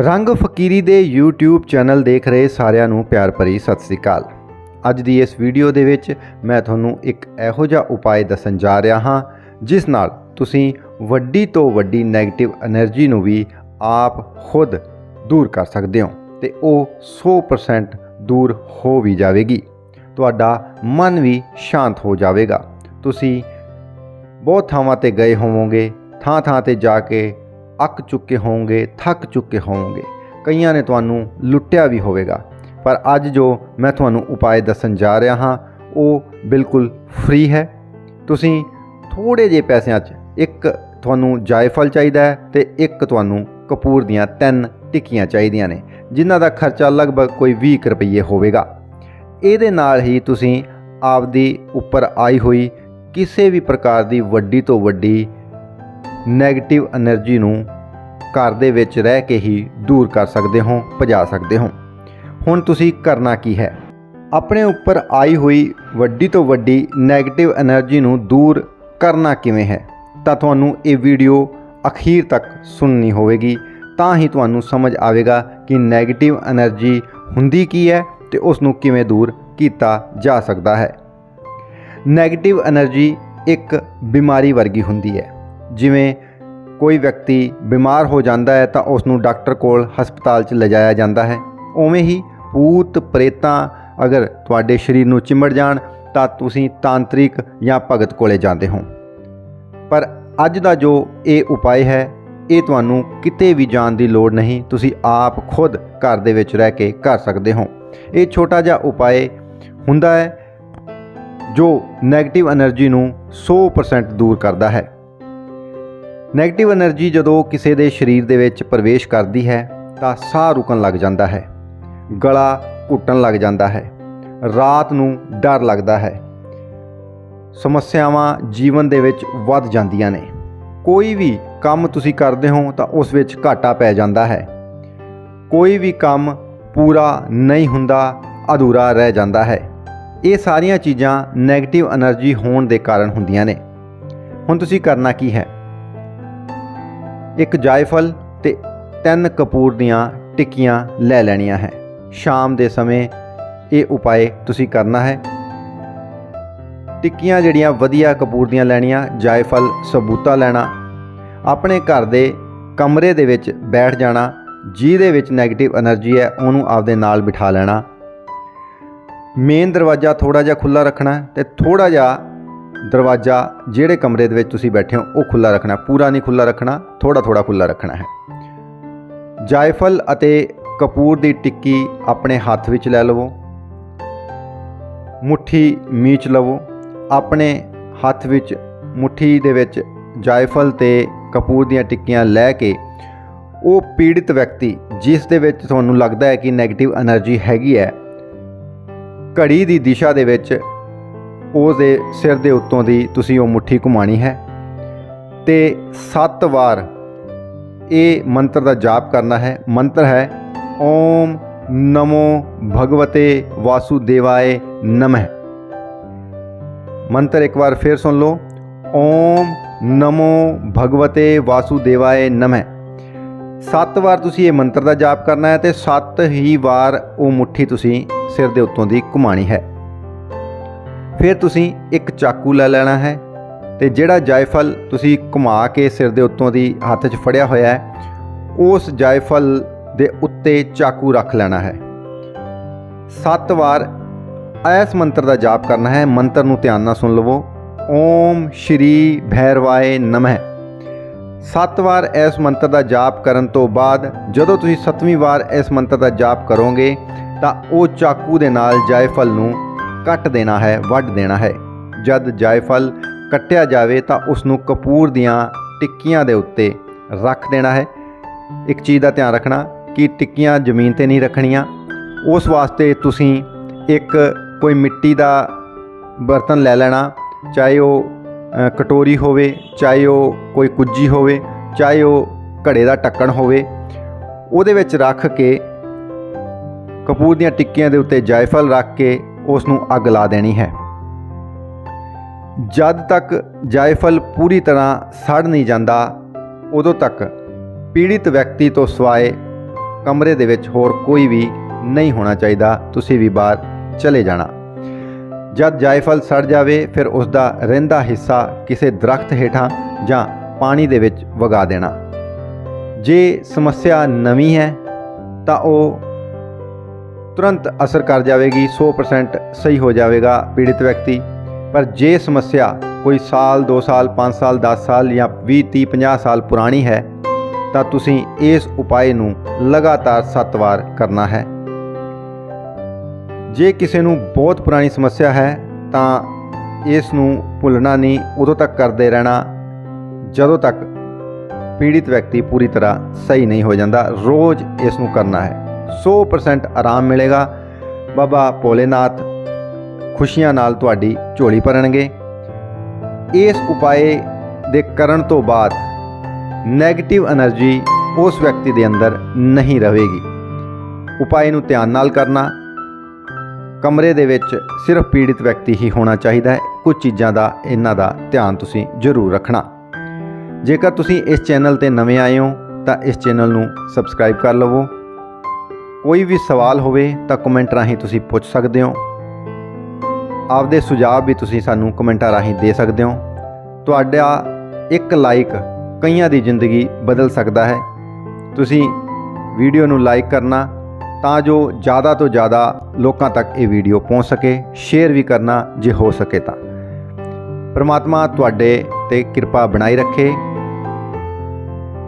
ਰੰਗ ਫਕੀਰੀ ਦੇ YouTube channel ਦੇਖ ਰਹੇ ਸਾਰਿਆਂ ਨੂੰ ਪਿਆਰ ਭਰੀ ਸਤਿ ਸ੍ਰੀ ਅਕਾਲ। ਅੱਜ ਦੀ ਇਸ ਵੀਡੀਓ ਦੇ ਵਿੱਚ ਮੈਂ ਤੁਹਾਨੂੰ ਇੱਕ ਇਹੋ ਜਿਹਾ ਉਪਾਅ ਦੱਸਣ ਜਾ ਰਿਹਾ ਹਾਂ, ਜਿਸ ਨਾਲ ਤੁਸੀਂ ਵੱਡੀ ਤੋਂ ਵੱਡੀ ਨੈਗੇਟਿਵ એનર્ਜੀ ਨੂੰ ਵੀ ਆਪ ਖੁਦ ਦੂਰ ਕਰ ਸਕਦੇ ਹੋ ਤੇ ਉਹ 100% ਦੂਰ ਹੋ ਵੀ ਜਾਵੇਗੀ। ਤੁਹਾਡਾ ਮਨ ਵੀ ਸ਼ਾਂਤ ਹੋ ਜਾਵੇਗਾ। ਤੁਸੀਂ ਬਹੁਤ ਥਾਵਾਂ ਤੇ ਗਏ ਹੋਵੋਗੇ ਥਾਂ ਥਾਂ ਤੇ ਜਾ ਕੇ ਅੱਕ ਚੁੱਕੇ ਹੋਵੋਗੇ, ਥੱਕ ਚੁੱਕੇ ਹੋਵੋਗੇ। ਕਈਆਂ ਨੇ ਤੁਹਾਨੂੰ ਲੁੱਟਿਆ ਵੀ ਹੋਵੇਗਾ। ਪਰ ਅੱਜ ਜੋ ਮੈਂ ਤੁਹਾਨੂੰ ਉਪਾਅ ਦੱਸਣ ਜਾ ਰਿਹਾ ਹਾਂ, ਉਹ ਬਿਲਕੁਲ ਫ੍ਰੀ ਹੈ। ਤੁਸੀਂ ਥੋੜੇ ਜਿਹੇ ਪੈਸਿਆਂ 'ਚ ਇੱਕ ਤੁਹਾਨੂੰ ਜਾਇਫਲ ਚਾਹੀਦਾ ਹੈ ਤੇ ਇੱਕ ਤੁਹਾਨੂੰ ਕਪੂਰ ਦੀਆਂ ਤਿੰਨ ਟਿੱਕੀਆਂ ਚਾਹੀਦੀਆਂ ਨੇ, ਜਿਨ੍ਹਾਂ ਦਾ ਖਰਚਾ ਲਗਭਗ ਕੋਈ 20 ਕੁ ਰੁਪਏ ਹੋਵੇਗਾ। ਇਹਦੇ ਨਾਲ ਹੀ ਤੁਸੀਂ ਆਪਦੀ ਉੱਪਰ ਆਈ ਹੋਈ ਕਿਸੇ ਵੀ ਪ੍ਰਕਾਰ ਦੀ ਵੱਡੀ ਤੋਂ ਵੱਡੀ ਨੈਗੇਟਿਵ એનર્ਜੀ ਨੂੰ ਘਰ ਦੇ ਵਿੱਚ ਰਹਿ ਕੇ ਹੀ ਦੂਰ ਕਰ ਸਕਦੇ ਹੋ, ਭਜਾ ਸਕਦੇ ਹੋ। ਹੁਣ ਤੁਸੀਂ ਕਰਨਾ ਕੀ ਹੈ? ਆਪਣੇ ਉੱਪਰ ਆਈ ਹੋਈ ਵੱਡੀ ਤੋਂ ਵੱਡੀ ਨੈਗੇਟਿਵ એનર્ਜੀ ਨੂੰ ਦੂਰ ਕਰਨਾ ਕਿਵੇਂ ਹੈ? ਤਾਂ ਤੁਹਾਨੂੰ ਇਹ ਵੀਡੀਓ ਅਖੀਰ ਤੱਕ ਸੁਣਨੀ ਹੋਵੇਗੀ। ਤਾਂ ਹੀ ਤੁਹਾਨੂੰ ਸਮਝ ਆਵੇਗਾ ਕਿ ਨੈਗੇਟਿਵ એનર્ਜੀ ਹੁੰਦੀ ਕੀ ਹੈ ਤੇ ਉਸ ਨੂੰ ਕਿਵੇਂ ਦੂਰ ਕੀਤਾ ਜਾ ਸਕਦਾ ਹੈ। ਨੈਗੇਟਿਵ એનર્ਜੀ ਇੱਕ ਬਿਮਾਰੀ ਵਰਗੀ ਹੁੰਦੀ ਹੈ। ਜਿਵੇਂ ਕੋਈ ਵਿਅਕਤੀ ਬਿਮਾਰ ਹੋ ਜਾਂਦਾ ਹੈ ਤਾਂ ਉਸ ਨੂੰ ਡਾਕਟਰ ਕੋਲ ਹਸਪਤਾਲ 'ਚ ਲਿਜਾਇਆ ਜਾਂਦਾ ਹੈ। ਉਵੇਂ ਹੀ ਭੂਤ, ਪ੍ਰੇਤਾਂ ਅਗਰ ਤੁਹਾਡੇ ਸਰੀਰ ਨੂੰ ਚਿੰਮੜ ਜਾਣ ਤਾਂ ਤੁਸੀਂ ਤਾਂਤਰਿਕ ਜਾਂ ਭਗਤ ਕੋਲੇ ਜਾਂਦੇ ਹੋ। ਪਰ ਅੱਜ ਦਾ ਜੋ ਇਹ ਉਪਾਅ ਹੈ, ਇਹ ਤੁਹਾਨੂੰ ਕਿਤੇ ਵੀ ਜਾਣ ਦੀ ਲੋੜ ਨਹੀਂ। ਤੁਸੀਂ ਆਪ ਖੁਦ ਘਰ ਦੇ ਵਿੱਚ ਰਹਿ ਕੇ ਕਰ ਸਕਦੇ ਹੋ। ਇਹ ਛੋਟਾ ਜਿਹਾ ਉਪਾਅ ਹੁੰਦਾ ਹੈ ਜੋ 네ਗੇਟਿਵ એનર્ਜੀ ਨੂੰ 100% ਦੂਰ ਕਰਦਾ ਹੈ। ਨੈਗੇਟਿਵ એનર્ਜੀ ਜਦੋਂ ਕਿਸੇ ਦੇ ਸਰੀਰ ਦੇ ਵਿੱਚ ਪ੍ਰਵੇਸ਼ ਕਰਦੀ ਹੈ, ਤਾਂ ਸਾਹ ਰੁਕਣ ਲੱਗ ਜਾਂਦਾ ਹੈ, ਗਲਾ ਘੁੱਟਣ ਲੱਗ ਜਾਂਦਾ ਹੈ, ਰਾਤ ਨੂੰ ਡਰ ਲੱਗਦਾ ਹੈ। ਸਮੱਸਿਆਵਾਂ ਜੀਵਨ ਦੇ ਵਿੱਚ ਵੱਧ ਜਾਂਦੀਆਂ ਨੇ। ਕੋਈ ਵੀ ਕੰਮ ਤੁਸੀਂ ਕਰਦੇ ਹੋ, ਤਾਂ ਉਸ ਵਿੱਚ ਘਾਟਾ ਪੈ ਜਾਂਦਾ ਹੈ। ਕੋਈ ਵੀ ਕੰਮ ਪੂਰਾ ਨਹੀਂ ਹੁੰਦਾ, ਅਧੂਰਾ ਰਹਿ ਜਾਂਦਾ ਹੈ। ਇਹ ਸਾਰੀਆਂ ਚੀਜ਼ਾਂ ਨੈਗੇਟਿਵ એનર્ਜੀ ਹੋਣ ਦੇ ਕਾਰਨ ਹੁੰਦੀਆਂ ਨੇ। ਹੁਣ ਤੁਸੀਂ ਕਰਨਾ ਕੀ ਹੈ? ਇੱਕ ਜਾਇਫਲ ਤੇ ਤਿੰਨ ਕਪੂਰ ਦੀਆਂ ਟਿੱਕੀਆਂ ਲੈ ਲੈਣੀਆਂ ਹੈ। ਸ਼ਾਮ ਦੇ ਸਮੇਂ ਇਹ ਉਪਾਏ ਤੁਸੀਂ ਕਰਨਾ ਹੈ। ਟਿੱਕੀਆਂ ਜਿਹੜੀਆਂ ਵਧੀਆ ਕਪੂਰ ਦੀਆਂ ਲੈਣੀਆਂ, ਜਾਇਫਲ, ਸਬੂਤਾ ਲੈਣਾ, ਆਪਣੇ ਘਰ ਦੇ ਕਮਰੇ ਦੇ ਵਿੱਚ ਬੈਠ ਜਾਣਾ ਜਿਹਦੇ ਵਿੱਚ ਨੈਗੇਟਿਵ એનર્ਜੀ ਹੈ, ਉਹਨੂੰ ਆਪਦੇ ਨਾਲ ਬਿਠਾ ਲੈਣਾ। ਮੇਨ ਦਰਵਾਜ਼ਾ ਥੋੜਾ ਜਿਹਾ ਖੁੱਲਾ ਰੱਖਣਾ ਤੇ ਥੋੜਾ ਜਿਹਾ ਦਰਵਾਜ਼ਾ ਜਿਹੜੇ ਕਮਰੇ ਦੇ ਵਿੱਚ ਤੁਸੀਂ ਬੈਠੇ ਹੋ, ਉਹ ਖੁੱਲਾ ਰੱਖਣਾ ਪੂਰਾ ਨਹੀਂ ਖੁੱਲਾ ਰੱਖਣਾ ਥੋੜਾ ਥੋੜਾ ਖੁੱਲਾ ਰੱਖਣਾ ਹੈ। ਜਾਇਫਲ ਅਤੇ ਕਪੂਰ ਦੀ ਟਿੱਕੀ ਆਪਣੇ ਹੱਥ ਵਿੱਚ ਲੈ ਲਵੋ। ਮੁਠੀ ਮੀਚ ਲਵੋ। ਆਪਣੇ ਹੱਥ ਵਿੱਚ, ਮੁਠੀ ਦੇ ਵਿੱਚ ਜਾਇਫਲ ਤੇ ਕਪੂਰ ਦੀਆਂ ਟਿੱਕੀਆਂ ਲੈ ਕੇ, ਉਹ ਪੀੜਿਤ ਵਿਅਕਤੀ, ਜਿਸ ਦੇ ਵਿੱਚ ਤੁਹਾਨੂੰ ਲੱਗਦਾ ਹੈ ਕਿ 네ਗੇਟਿਵ એનર્ਜੀ ਹੈਗੀ ਹੈ, ਘੜੀ ਦੀ ਦਿਸ਼ਾ ਦੇ ਵਿੱਚ ਉਸ ਦੇ ਸਿਰ ਦੇ ਉੱਤੋਂ ਦੀ ਤੁਸੀਂ ਉਹ ਮੁਠੀ ਘੁਮਾਣੀ ਹੈ। ਤੇ 7 ਵਾਰ ਇਹ ਮੰਤਰ ਦਾ ਜਾਪ ਕਰਨਾ ਹੈ। ਮੰਤਰ ਹੈ, ਓਮ ਨਮੋ ਭਗਵਤੇ ਵਾਸੁਦੇਵਾਏ ਨਮः। ਮੰਤਰ ਇੱਕ ਵਾਰ ਫਿਰ ਸੁਣ ਲਓ। ਓਮ ਨਮੋ ਭਗਵਤੇ ਵਾਸੁਦੇਵਾਏ ਨਮः। ਸੱਤ ਵਾਰ ਤੁਸੀਂ ਇਹ ਮੰਤਰ ਦਾ ਜਾਪ ਕਰਨਾ ਹੈ ਤੇ ਸੱਤ ਹੀ ਵਾਰ ਉਹ ਮੁਠੀ ਤੁਸੀਂ ਸਿਰ ਦੇ ਉੱਤੋਂ ਦੀ ਘੁਮਾਣੀ ਹੈ। ਫਿਰ ਤੁਸੀਂ ਇੱਕ ਚਾਕੂ ਲੈ ਲੈਣਾ ਹੈ ਤੇ ਜਿਹੜਾ ਜਾਇਫਲ ਤੁਸੀਂ ਘੁਮਾ ਕੇ ਸਿਰ ਦੇ ਉੱਤੋਂ ਦੀ ਹੱਥ 'ਚ ਫੜਿਆ ਹੋਇਆ ਹੈ, ਉਸ ਜਾਇਫਲ ਦੇ ਉੱਤੇ ਚਾਕੂ ਰੱਖ ਲੈਣਾ ਹੈ। ਸੱਤ ਵਾਰ ਇਸ ਮੰਤਰ ਦਾ ਜਾਪ ਕਰਨਾ ਹੈ, ਮੰਤਰ ਨੂੰ ਧਿਆਨ ਨਾਲ ਸੁਣ ਲਵੋ। ਓਮ ਸ਼੍ਰੀ ਭੈਰਵਾਏ ਨਮः। ਸੱਤ ਵਾਰ ਇਸ ਮੰਤਰ ਦਾ ਜਾਪ ਕਰਨ ਤੋਂ ਬਾਅਦ ਜਦੋਂ ਤੁਸੀਂ ਸੱਤਵੀਂ ਵਾਰ ਇਸ ਮੰਤਰ ਦਾ ਜਾਪ ਕਰੋਗੇ ਤਾਂ ਉਹ ਚਾਕੂ ਦੇ ਨਾਲ ਜਾਇਫਲ ਨੂੰ ਕੱਟ ਦੇਣਾ ਹੈ, ਵੱਢ ਦੇਣਾ ਹੈ। ਜਦ ਜਾਇਫਲ ਕੱਟਿਆ ਜਾਵੇ ਤਾਂ ਉਸ ਨੂੰ ਕਪੂਰ ਦੀਆਂ ਟਿੱਕੀਆਂ ਦੇ ਉੱਤੇ ਰੱਖ ਦੇਣਾ ਹੈ। ਇੱਕ ਚੀਜ਼ ਦਾ ਧਿਆਨ ਰੱਖਣਾ ਕਿ ਟਿੱਕੀਆਂ ਜ਼ਮੀਨ ਤੇ ਨਹੀਂ ਰੱਖਣੀਆਂ। ਉਸ ਵਾਸਤੇ ਤੁਸੀਂ ਇੱਕ ਕੋਈ ਮਿੱਟੀ ਦਾ ਬਰਤਨ ਲੈ ਲੈਣਾ, ਚਾਹੇ ਉਹ ਕਟੋਰੀ ਹੋਵੇ, ਚਾਹੇ ਉਹ ਕੋਈ ਕੁੱਜੀ ਹੋਵੇ, ਚਾਹੇ ਉਹ ਘੜੇ ਦਾ ਢੱਕਣ ਹੋਵੇ। ਉਹਦੇ ਵਿੱਚ ਰੱਖ ਕੇ ਕਪੂਰ ਦੀਆਂ ਟਿੱਕੀਆਂ ਦੇ ਉੱਤੇ ਜਾਇਫਲ ਰੱਖ ਕੇ ਉਸ ਨੂੰ ਅੱਗ ਲਾ ਦੇਣੀ ਹੈ। ਜਦ ਤੱਕ ਜਾਇਫਲ ਪੂਰੀ ਤਰ੍ਹਾਂ ਸੜ ਨਹੀਂ ਜਾਂਦਾ, ਉਦੋਂ ਤੱਕ ਪੀੜਿਤ ਵਿਅਕਤੀ ਤੋਂ ਸਿਵਾਏ ਕਮਰੇ ਦੇ ਵਿੱਚ ਹੋਰ ਕੋਈ ਵੀ ਨਹੀਂ ਹੋਣਾ ਚਾਹੀਦਾ। ਤੁਸੀਂ ਵੀ ਬਾਹਰ ਚਲੇ ਜਾਣਾ। ਜਦ ਜਾਇਫਲ ਸੜ ਜਾਵੇ, ਫਿਰ ਉਸ ਦਾ ਰਹਿੰਦਾ ਹਿੱਸਾ ਕਿਸੇ ਦਰਖਤ ਹੇਠਾਂ ਜਾਂ ਪਾਣੀ ਦੇ ਵਿੱਚ ਵਗਾ ਦੇਣਾ। ਜੇ ਸਮੱਸਿਆ ਨਵੀਂ ਹੈ, ਤਾਂ ਉਹ ਤੁਰੰਤ ਅਸਰ ਕਰ ਜਾਵੇਗੀ 100% ਸਹੀ ਹੋ ਜਾਵੇਗਾ ਪੀੜਿਤ ਵਿਅਕਤੀ। ਪਰ ਜੇ ਸਮੱਸਿਆ ਕੋਈ ਸਾਲ 2 ਸਾਲ 5 ਸਾਲ 10 ਸਾਲ ਜਾਂ 20 30 50 ਸਾਲ ਪੁਰਾਣੀ ਹੈ, ਤਾਂ ਤੁਸੀਂ ਇਸ ਉਪਾਏ ਨੂੰ ਲਗਾਤਾਰ 7 ਵਾਰ ਕਰਨਾ ਹੈ। ਜੇ ਕਿਸੇ ਨੂੰ ਬਹੁਤ ਪੁਰਾਣੀ ਸਮੱਸਿਆ ਹੈ, ਤਾਂ ਇਸ ਨੂੰ ਭੁੱਲਣਾ ਨਹੀਂ, ਉਦੋਂ ਤੱਕ ਕਰਦੇ ਰਹਿਣਾ। ਜਦੋਂ ਤੱਕ ਪੀੜਿਤ ਵਿਅਕਤੀ ਪੂਰੀ ਤਰ੍ਹਾਂ ਸਹੀ ਨਹੀਂ ਹੋ ਜਾਂਦਾ, ਰੋਜ਼ ਇਸ ਨੂੰ ਕਰਨਾ ਹੈ। 100% ਆਰਾਮ ਮਿਲੇਗਾ। ਬਾਬਾ ਭੋਲੇਨਾਥ ਖੁਸ਼ੀਆਂ ਨਾਲ ਤੁਹਾਡੀ ਝੋਲੀ ਭਰਨਗੇ। ਇਸ ਉਪਾਏ ਦੇ ਕਰਨ ਤੋਂ ਬਾਅਦ 네ਗੇਟਿਵ એનર્ਜੀ ਉਸ ਵਿਅਕਤੀ ਦੇ ਅੰਦਰ ਨਹੀਂ ਰਹੇਗੀ। ਉਪਾਏ ਨੂੰ ਧਿਆਨ ਨਾਲ ਕਰਨਾ। ਕਮਰੇ ਦੇ ਵਿੱਚ ਸਿਰਫ ਪੀੜਿਤ ਵਿਅਕਤੀ ਹੀ ਹੋਣਾ ਚਾਹੀਦਾ ਹੈ। ਕੁਝ ਚੀਜ਼ਾਂ ਦਾ, ਇਹਨਾਂ ਦਾ ਧਿਆਨ ਤੁਸੀਂ ਜ਼ਰੂਰ ਰੱਖਣਾ। ਜੇਕਰ ਤੁਸੀਂ ਇਸ ਚੈਨਲ ਤੇ ਨਵੇਂ ਆਏ ਹੋ, ਤਾਂ ਇਸ ਚੈਨਲ ਨੂੰ ਸਬਸਕ੍ਰਾਈਬ ਕਰ ਲਵੋ। ਕੋਈ ਵੀ ਸਵਾਲ ਹੋਵੇ ਤਾਂ ਕਮੈਂਟ ਰਾਹੀਂ ਤੁਸੀਂ ਪੁੱਛ ਸਕਦੇ ਹੋ। ਆਪਦੇ ਸੁਝਾਅ ਵੀ ਤੁਸੀਂ ਸਾਨੂੰ ਕਮੈਂਟਾਂ ਰਾਹੀਂ ਦੇ ਸਕਦੇ ਹੋ। ਤੁਹਾਡਾ ਇੱਕ ਲਾਈਕ ਕਈਆਂ ਦੀ ਜ਼ਿੰਦਗੀ ਬਦਲ ਸਕਦਾ ਹੈ। ਤੁਸੀਂ ਵੀਡੀਓ ਨੂੰ ਲਾਈਕ ਕਰਨਾ ਤਾਂ ਜੋ ਜ਼ਿਆਦਾ ਤੋਂ ਜ਼ਿਆਦਾ ਲੋਕਾਂ ਤੱਕ ਇਹ ਵੀਡੀਓ ਪਹੁੰਚ ਸਕੇ ਸ਼ੇਅਰ ਵੀ ਕਰਨਾ ਜੇ ਹੋ ਸਕੇ ਤਾਂ। ਪ੍ਰਮਾਤਮਾ ਤੁਹਾਡੇ ਤੇ ਕਿਰਪਾ ਬਣਾਈ ਰੱਖੇ।